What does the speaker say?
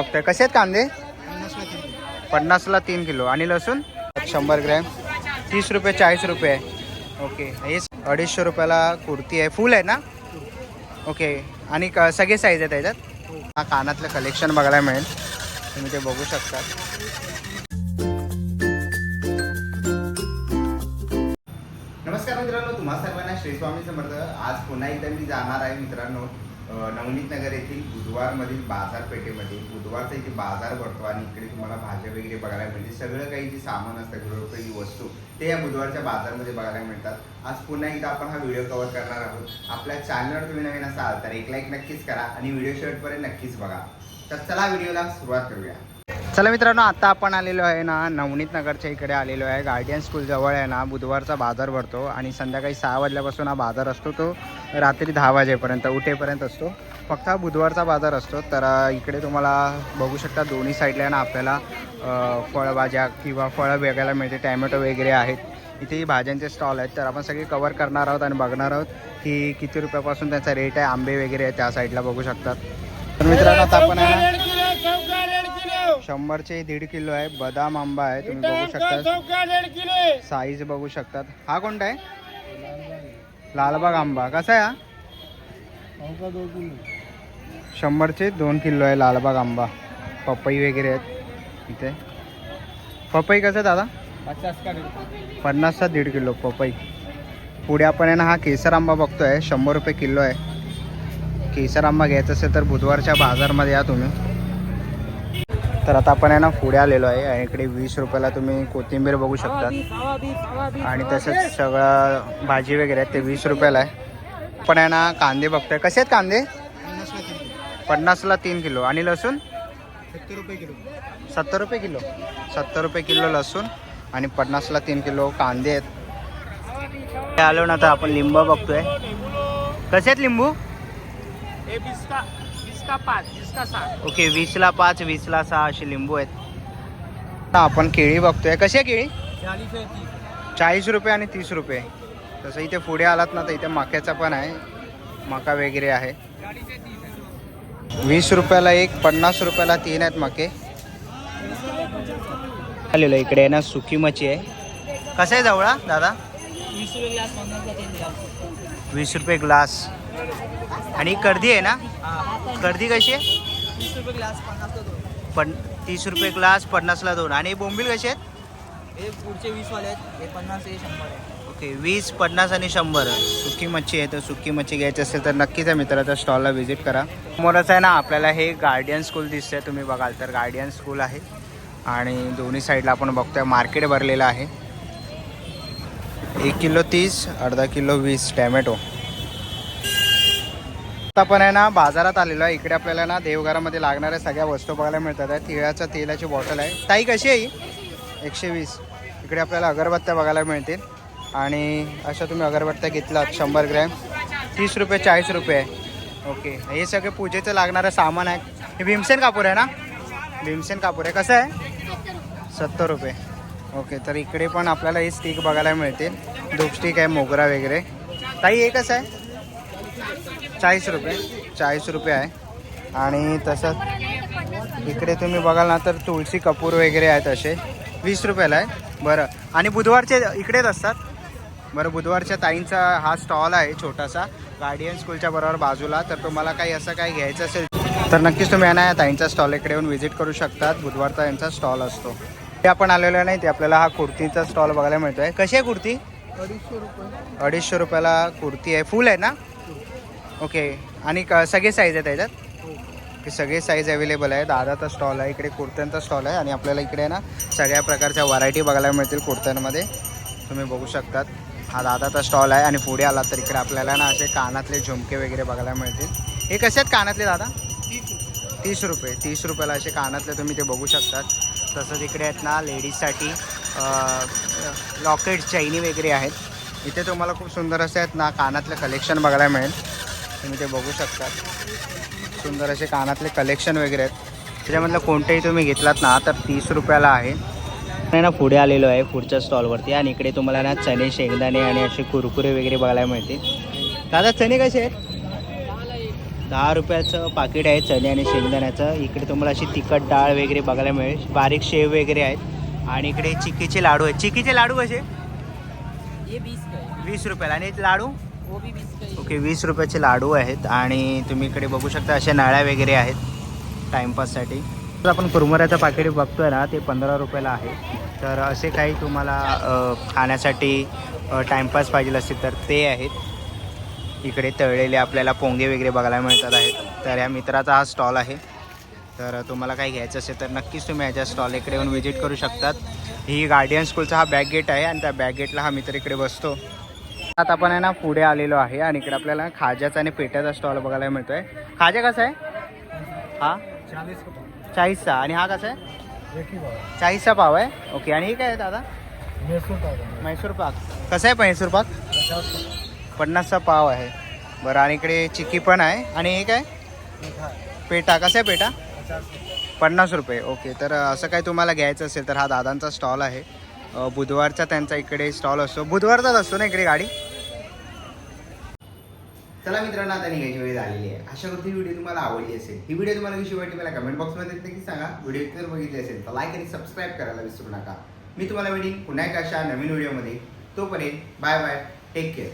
बघताय. कसे आहेत कांदे? पन्नासला तीन किलो. आणि लसूण? शंभर ग्रॅम. तीस रुपये चाळीस रुपये. ओके. हे अडीचशे रुपयाला कुर्ती आहे. फुल आहे ना? ओके. आणि क सगळे साईज आहे त्याच्यात हा कानातलं कलेक्शन बघायला मिळेल. तुम्ही ते बघू शकता. नमस्कार मित्रांनो. तुम्हा सर्वांना श्री स्वामी समर्थ. आज पुन्हा एकदा मी जाणार आहे मित्रांनो. नवनीत नगर येथील बुधवारमधील बाजारपेठेमध्ये बुधवारचा इथे बाजार भरतो आणि इकडे तुम्हाला भाज्या वगैरे बघायला मिळते म्हणजे सगळं काही जे सामान असतं गृहोपयोगी वस्तू ते या बुधवारच्या बाजारमध्ये बघायला मिळतात. आज पुन्हा एकदा आपण हा व्हिडिओ कव्हर करणार आहोत. आपल्या चॅनलवर तुम्ही नवीन असाल तर एक लाईक नक्कीच करा आणि व्हिडिओ शेवटपर्यंत नक्कीच बघा. तर चला व्हिडिओला सुरुवात करूया. चला मित्रांनो आता आपण आलेलो आहे ना नवनीत नगरच्या इकडे आलेलो आहे. गार्डियन स्कूल जवळ आहे ना बुधवारचा बाजार भरतो आणि संध्याकाळी सहा वाजल्यापासून हा बाजार असतो तो रात्री दहा वाजेपर्यंत उठेपर्यंत असतो. फक्त हा बुधवारचा बाजार असतो. तर इकडे तुम्हाला बघू शकता दोन्ही साईडला ना आपल्याला फळभाज्या किंवा फळं बघायला मिळते. टॅमॅटो वगैरे आहेत. इथेही भाज्यांचे स्टॉल आहेत. तर आपण सगळे कवर करणार आहोत आणि बघणार आहोत की किती रुपयापासून त्यांचा रेट आहे. आंबे वगैरे आहे त्या साईडला बघू शकतात तर मित्रांनो आता आपण आहे ना शंभरचे दीड किलो आहे. बदाम आंबा आहे. तुम्ही बघू शकता. साईज बघू शकतात. हा कोणता आहे? लालबाग आंबा. कसा आहे हा? शंभरचे दोन किलो आहे लालबाग आंबा. पपई वगैरे आहेत. इथे. पपई कसं आहे दादा? पन्नासचा दीड किलो पपई. पुढे आपण आहे ना हा केसर आंबा बघतोय. शंभर रुपये किलो आहे. केसर आंबा घ्यायचा असेल तर बुधवारच्या बाजारमध्ये या तुम्ही. तर आता आपण आहे ना पुढे आलेलो आहे. आणि इकडे वीस रुपयाला तुम्ही कोथिंबीर बघू शकता आणि तसंच सगळं भाजी वगैरे आहे ते वीस रुपयाला आहे. पण आहे ना कांदे बघतोय. कसे आहेत कांदे? पन्नासला तीन किलो. आणि लसूण? सत्तर रुपये किलो. सत्तर रुपये किलो सत्तर रुपये किलो लसूण. आणि पन्नासला तीन किलो कांदे आहेत. ते आलो ना तर आपण लिंब बघतोय. कसे आहेत लिंबू? का पाच? का सात ओके वीसला पाच वीसला सहा असे लिंबू आहेत. आता आपण केळी बघतोय. कशी आहे केळी? चाळीस आहे तीस. चाळीस रुपये आणि तीस रुपये. तसं इथे पुढे आलात ना तर इथे मक्याचा पण आहे. मका वगैरे आहे. वीस रुपयाला एक पन्नास रुपयाला तीन आहेत मके. आलेलो इकडे आहे ना सुकी मच्छी आहे. कसं आहे जवळा दादा? वीस रुपये ग्लास वीस रुपये ग्लास. आणि कर्दी आहे ना? कर्दी कशी आहे? वीस रुपये ग्लास दोन. पण तीस रुपये ग्लास पन्नासला दोन. आणि बोंबील कसे आहेत? हे पुढचे वीस वाले आहेत. हे पन्नास हे शंभर आहे. ओके वीस पन्नास आणि शंभर. सुकी मच्छी आहे तर सुकी मच्छी घ्यायची असेल तर नक्कीच आहे मित्राच्या स्टॉलला व्हिजिट करा. समोरच आहे ना आपल्याला हे गार्डियन स्कूल दिसतंय. तुम्ही बघाल तर गार्डियन स्कूल आहे. आणि दोन्ही साईडला आपण बघतोय मार्केट भरलेलं आहे. एक किलो तीस अर्धा किलो वीस टॅमॅटो. आता पण आहे ना बाजारात आलेलो आहे. इकडे आपल्याला ना देवघरामध्ये लागणाऱ्या सगळ्या वस्तू बघायला मिळतात. आहे तिळाचं तेलाची बॉटल आहे. ताई कशी आहे एकशे वीस. इकडे आपल्याला अगरबत्त्या बघायला मिळतील. आणि अशा तुम्ही अगरबत्त्या घेतलात शंभर ग्रॅम. तीस रुपये चाळीस रुपये आहे. ओके. हे सगळे पूजेचं लागणारं सामान आहे. हे भीमसेन कापूर आहे ना? भीमसेन कापूर आहे. कसं आहे? सत्तर रुपये. ओके. तर इकडे पण आपल्याला हे स्टिक बघायला मिळतील. धूप स्टिक आहे मोगरा वगैरे. ताई हे कसं आहे? चाळीस रुपये चाळीस रुपये आहे. आणि तसंच इकडे तुम्ही बघाल ना तर तुळशी कपूर वगैरे आहेत असे. वीस रुपयाला आहे. बरं. आणि बुधवारचे इकडेच असतात. बरं बुधवारच्या ताईंचा हा स्टॉल आहे छोटासा गार्डियन स्कूलच्या बरोबर बाजूला. तर तुम्हाला काही असं काही घ्यायचं असेल तर नक्कीच तुम्ही यांना या ताईंचा स्टॉल इकडे येऊन व्हिजिट करू शकतात. बुधवारचा यांचा स्टॉल असतो. ते आपण आलेलो नाही ते आपल्याला हा कुर्तीचा स्टॉल बघायला मिळतो आहे कशी आहे कुर्ती? अडीचशे रुपये. अडीचशे रुपयाला कुर्ती आहे. फुल आहे ना? ओके. आणि क सगळे साईज आहे त्याच्यात की सगळे साईज अवेलेबल आहे दादाचा स्टॉल आहे इकडे कुर्त्यांचा स्टॉल आहे आणि आपल्याला इकडे ना सगळ्या प्रकारच्या व्हरायटी बघायला मिळतील कुर्त्यांमध्ये. तुम्ही बघू शकतात. हा दादाचा स्टॉल आहे आणि पुढे आला तर इकडे आपल्याला ना असे कानातले झुमके वगैरे बघायला मिळतील. हे कसे आहेत कानातले दादा? तीस रुपये. तीस रुपयाला असे कानातले तुम्ही ते बघू शकतात. तसंच इकडे आहेत ना लेडीजसाठी लॉकेट चैनी वगैरे आहेत. इथे तुम्हाला खूप सुंदर असे आहेत ना कानातलं कलेक्शन बघायला मिळेल. तुम्ही ते बघू शकतात. सुंदर असे कानातले कलेक्शन वगैरे आहेत. त्याच्यामधलं कोणतेही तुम्ही घेतलात ना तर तीस रुपयाला आहे. नाही ना पुढे आलेलो आहे पुढच्या स्टॉलवरती आणि इकडे तुम्हाला ना चणे शेंगदाणे आणि असे कुरकुरे वगैरे बघायला मिळतील. दादा चणे कसे आहेत? दहा रुपयाचं पाकिट आहे चणे आणि शेंगदाण्याचं. इकडे तुम्हाला अशी तिखट डाळ वगैरे बघायला मिळेल. बारीक शेव वगैरे आहेत. आणि इकडे चिक्कीचे लाडू आहेत. चिक्कीचे लाडू कसे? वीस रुपयाला. आणि लाडू? ओके वीस रुपयाचे लाडू आहेत आणि तुम्ही इकडे बघू शकता अशा नळ्या वगैरे आहेत टाईमपाससाठी तर आपण कुरमुऱ्याचं पाकिट बघतोय ना ते पंधरा रुपयाला आहे. तर असे काही तुम्हाला खाण्यासाठी टाईमपास पाहिजे असतील तर ते आहेत. इकडे तळलेले आपल्याला पोंगे वगैरे बघायला मिळतात आहेत. तर या मित्राचा हा स्टॉल आहे. तर तुम्हाला काही घ्यायचं असेल तर नक्कीच तुम्ही याच्या स्टॉल इकडे येऊन व्हिजिट करू शकतात. ही गार्डियन स्कूलचा हा बॅक गेट आहे आणि त्या बॅक गेटला हा मित्र इकडे बसतो. आता आपण आहे ना पुढे आलेलो आहे आणि इकडे आपल्याला खाज्याचा आणि पेट्याचा स्टॉल बघायला मिळतोय. खाजा कसा आहे? हा? चाळीसचा. आणि हा कसा आहे? चाळीसचा पाव आहे? ओके आणि हे काय आहे दादा? म्हैसूर पाक. कसा आहे म्हैसूर पाक? पन्नासचा पाव आहे. बरं आणि इकडे चिक्की पण आहे. आणि हे काय? पेटा कसा आहे पेटा पन्नास रुपये. ओके तर असं काही तुम्हाला घ्यायचं असेल तर हा दादांचा स्टॉल आहे. बुधवारचा त्यांचा इकडे स्टॉल असतो. बुधवारचाच असतो ना इकडे गाडी? चला मित्रांनो आता निघायची वेळ झालेली आहे. अशा करते व्हिडिओ तुम्हाला आवडली असेल ही व्हिडिओ तुम्हाला कशी वाटली मला कमेंट बॉक्समध्ये नक्की सांगा. व्हिडिओ जर बघितली असेल तर लाईक आणि सबस्क्राईब करायला विसरू नका. मी तुम्हाला वेळी पुन्हा एका अशा नवीन व्हिडिओमध्ये तोपर्यंत बाय बाय टेक केअर